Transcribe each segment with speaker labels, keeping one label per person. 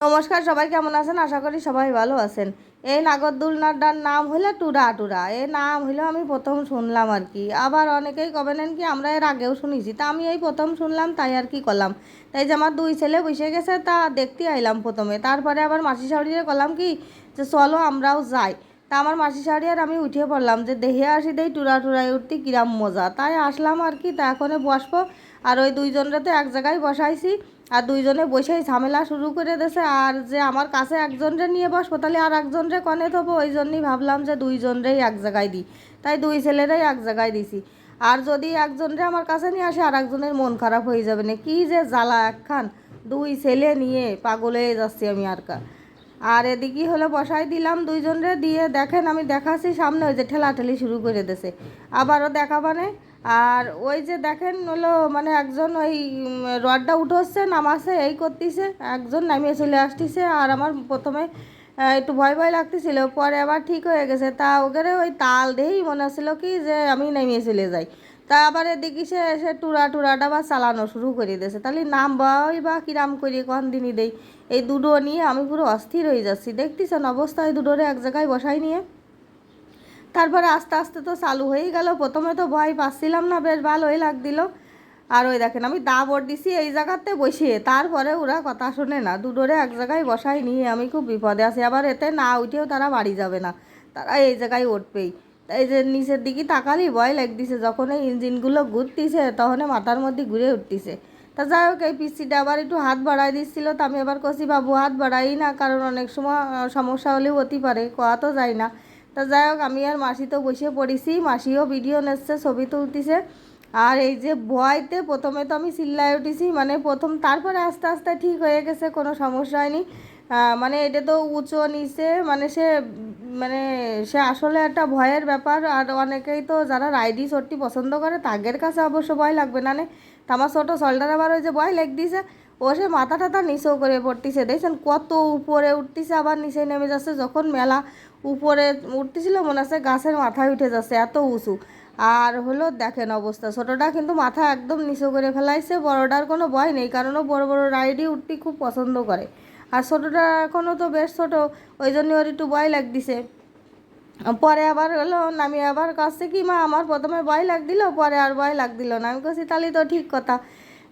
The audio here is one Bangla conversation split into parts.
Speaker 1: নমস্কার, সবাই কেমন আছেন? আশা করি সবাই ভালো আছেন। এই নাগরদোলনাটার নাম হলো টুরা টুরা এই নাম হলো আমি প্রথম শুনলাম আর কি। আবার অনেকেই কবেন কি, আমরা এর আগেও শুনেছি। তা আমি এই প্রথম শুনলাম, তাই আর কি করলাম। তাই যে আমার দুই ছেলে বসে গেছে, তা দেখতে আইলাম প্রথমে। তারপরে আবার মাসি শাড়িরে করলাম কি, যে চলো আমরাও যাই। তা আমার মাসি শাড়ি আর আমি উঠে পড়লাম, যে দেহে আসি দেই টুরা টুরাই উঠতে কিরাম মজা। তাই আসলাম আর কি, তা এখনে বসবো। আর ওই দুইজনরা তো এক জায়গায় বসাইছি। আর দুইজনে বসেই ঝামেলা শুরু করে দিয়েছে। আর যে আমার কাছে একজনরে নিয়ে বসবো, তাহলে আর একজনরে কনে থবো ওই জন্যই ভাবলাম যে দুইজনরেই এক জায়গায় দিই। তাই দুই ছেলেরাই এক জায়গায় দিছি। আর যদি একজনরে আমার কাছে নিয়ে আসে, আর একজনের মন খারাপ হয়ে যাবে না। কি যে জ্বালা একখান। দুই ছেলে নিয়ে পাগলে যাচ্ছি আমি আর কা। আর এদিকে হলো বসাই দিলাম দুইজনরে। দিয়ে দেখেন আমি দেখাচ্ছি সামনে, ওই যে ঠেলাঠেলি শুরু করে দিয়েছে। আবারও দেখাবানে আর ওই যে দেখেন হলো মানে একজন ওই রডটা উঠোচ্ছে নামাছে এই করতেছে, একজন নামিয়ে চলে আসতেছে, আর আমার প্রথমে একটু ভয় ভয় লাগতেছিল, পরে আবার ঠিক হয়ে গেছে। তা ওখানে ওই তাল দিয়েই মনে হচ্ছিল কি যে আমি নামিয়ে চলে যাই। তা আবার এদিকে সে এসে টুরা টুরাটা বা চালানো শুরু করে দিয়েছে। তাহলে নাম বাই বা কিরাম করি কোন দিনই দেই। এই দুটো নিয়ে আমি পুরো অস্থির হয়ে যাচ্ছি। দেখতেছেন অবস্থায় দুটোরে এক জায়গায় বসাই নিয়ে। তারপরে আস্তে আস্তে তো চালু হয়েই গেল। প্রথমে তো ভয় পাচ্ছিলাম না, বেশ ভালোই লাগছিল। আর ওই দেখেন, আমি দা বট দিছি এই জায়গাতে বসিয়ে তারপরে ওরা কথা শোনে না। দুটোরে এক জায়গায় বসাই নিয়ে আমি খুব বিপদে আছি। আবার এতে না উঠেও তারা বাড়ি যাবে না, তারা এই জায়গায় উঠবেই। এই যে নিচের দিকে তাকালি, ভয় লাগতেছে। যখন এই ইঞ্জিনগুলো ঘুরতিছে তখন মাথার মধ্যে ঘুরে উঠতিছে। তা যাই হোক, এই পিসিটা আবার একটু হাত বাড়াই দিচ্ছিল। তা আমি আবার কষি বাবু, হাত বাড়াই না, কারণ অনেক সময় সমস্যা হলেও হতে পারে, কোয়া তো যায় না। তা যাই হোক, আমি আর মাসি তো বসে পড়েছি। মাসিও ভিডিও নিচ্ছে, ছবি তুলতেছে। আর এই যে ভয়তে প্রথমে তো আমি চিল্লায় উঠেছি মানে প্রথম তারপরে আস্তে আস্তে ঠিক হয়ে গেছে, কোনো সমস্যা হয়নি। মানে এটা তো উঁচু নিচে মানে সে মানে সে আসলে একটা ভয়ের ব্যাপার। আর অনেকেই তো যারা রাইডি চট্টি পছন্দ করে, তাদের কাছে অবশ্য ভয় লাগবে না তা আমার ছোটো শোল্ডার আবার ওই যে ভয় লেগ দিছে ও সে মাথা টাথা নিচেও করে পড়তিছে। দেখছেন কত উপরে উঠতিছে, আবার নিচে নেমে যাচ্ছে। যখন মেলা উপরে উঠতেছিল, মনে হচ্ছে গাছের মাথায় উঠে যাচ্ছে, এত উঁচু। আর হলো দেখেন অবস্থা, ছোটোটা কিন্তু মাথা একদম নিচু করে ফেলাইছে। বড়টার কোনো ভয় নেই, কারণ ও বড় বড় রাইডই উঠতে খুব পছন্দ করে। আর ছোটোটা এখনও তো বেশ ছোটো, ওই জন্য ওর একটু ভয় লাগতেছে। পরে আবার হলো আমি আবার কাছে কি, মা, আমার প্রথমে ভয় লাগদিল পরে আর ভয় লাগদিল না। আমি কছি তাহলে তো ঠিক কথা।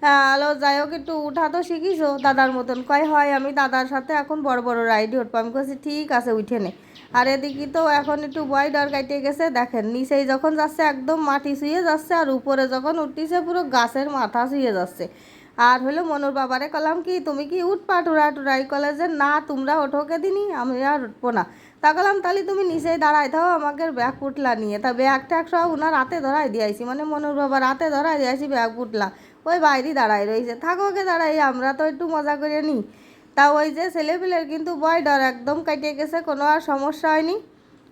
Speaker 1: হ্যালো যাই হোক, একটু উঠা তো শিখিছো দাদার মতন। কয়, হয়, আমি দাদার সাথে এখন বড় বড় রাইডে উঠবো আমি কছি ঠিক আছে, উঠে নে। আর এদিকে তো এখন একটু বয় ডর কাইটে গেছে, দেখেন, নিচেই যখন যাচ্ছে, একদম মাটি শুয়ে যাচ্ছে, আর উপরে যখন উঠতেছে, পুরো গাছের মাথা শুয়ে যাচ্ছে। আর হলো, মনুর বাবারে কলাম কি, তুমি কি উঠপা টুরা টুরাই কলে যে না, তোমরা ওঠোকে দিনি আমি আর উঠবো না। তা কলাম, তাহলে তুমি নিচেই দাঁড়াই থাও, আমাকে ব্যাগ পুটলা নিয়ে। তা ব্যাগ ট্যাগ সব ওনার হাতে ধরাই দিয়েছি মানে মনুর বাবার হাতে ধরাই দিয়েছি ব্যাগ পুটলা। ওই বাইরে দাঁড়াই রয়েছে। থাকো ওকে দাঁড়াই, আমরা তো একটু মজা করে নিই। তা ওই যে ছেলেপিলের কিন্তু ভয় ডর একদম কাটিয়ে গেছে, কোনো আর সমস্যা হয়নি।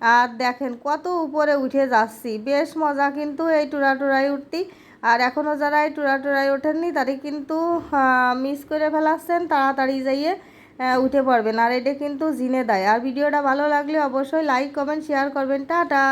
Speaker 1: আর দেখেন কত উপরে উঠে যাচ্ছি, বেশ মজা কিন্তু এই টুরা টুরাই উঠতি। আর এখনও যারা এই টুরা টুরাই ওঠেননি, তারা কিন্তু মিস করে ফেলাচ্ছেন, তাড়াতাড়ি যাইয়ে উঠে পড়বেন। আর এটা কিন্তু জিনে দেয়। আর ভিডিওটা ভালো লাগলে অবশ্যই লাইক কমেন্ট শেয়ার করবেন। টাটা!